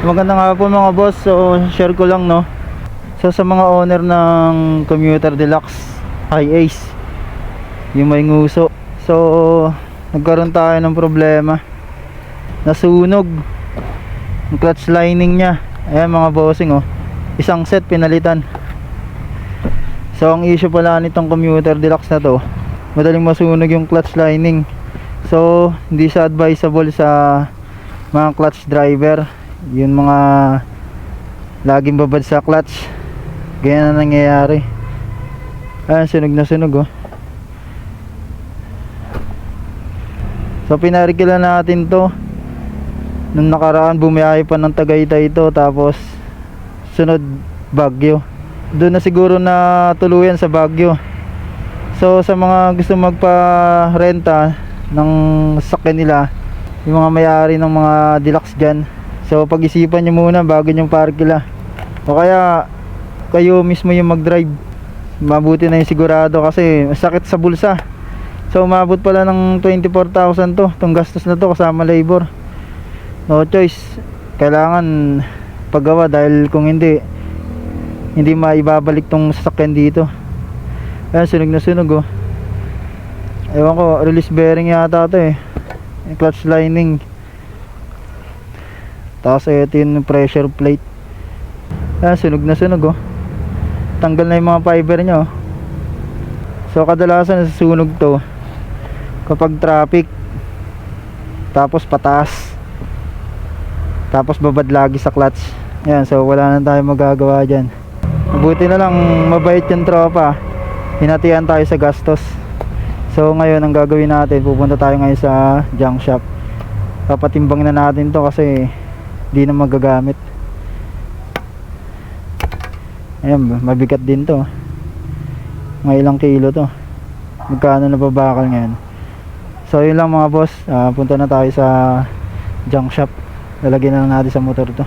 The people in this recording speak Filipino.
Magandang hapon mga boss. So, share ko lang no. So, sa mga owner ng Commuter Deluxe High Ace, yung may nguso. So, nagkaroon tayo ng problema. Nasunog yung clutch lining niya. Ayan mga bossing oh. Isang set pinalitan. So, ang issue pala nitong Commuter Deluxe na to, madaling masunog yung clutch lining. So, hindi siya advisable sa mga clutch driver yun mga laging babad sa clutch. Ganyan na nangyayari. Ayan sunog na sunog oh. So pinarikila natin to. Nung nakaraan bumiyahe pa ng Tagaytay ito tapos sunod Bagyo doon na siguro na tuluyan sa Bagyo so sa mga gusto magpa renta ng sakyan nila yung mga may-ari ng mga deluxe dyan so pag-isipan nyo muna bago nyo parkila. O kaya kayo mismo yung mag-drive. Mabuti na yung sigurado kasi sakit sa bulsa. So umabot pala ng 24,000 to. Tong gastos na to kasama labor. No choice. Kailangan paggawa dahil kung hindi hindi maibabalik tong sasakyan dito. Ayan sunog na sunog oh. Ewan ko release bearing yata to eh. Clutch lining tapos ito yung pressure plate. Ah, sunog na sunog oh. Tanggal na yung mga fiber nya oh. So kadalasan sa sunog to kapag traffic. Tapos pataas. Tapos babad lagi sa clutch. Yan so wala na tayo magagawa dyan. Mabuti na lang mabait yung tropa. Hinatian tayo sa gastos. So ngayon ang gagawin natin, pupunta tayo ngayon sa junk shop. Papatimbang na natin 'to kasi di na magagamit. Ayan, mabigat din 'to. Mga ilang kilo 'to. Magkano na babakal ngayon? So yun lang mga boss, Ah, punta na tayo sa junk shop. Lalagyan na lang natin sa motor 'to.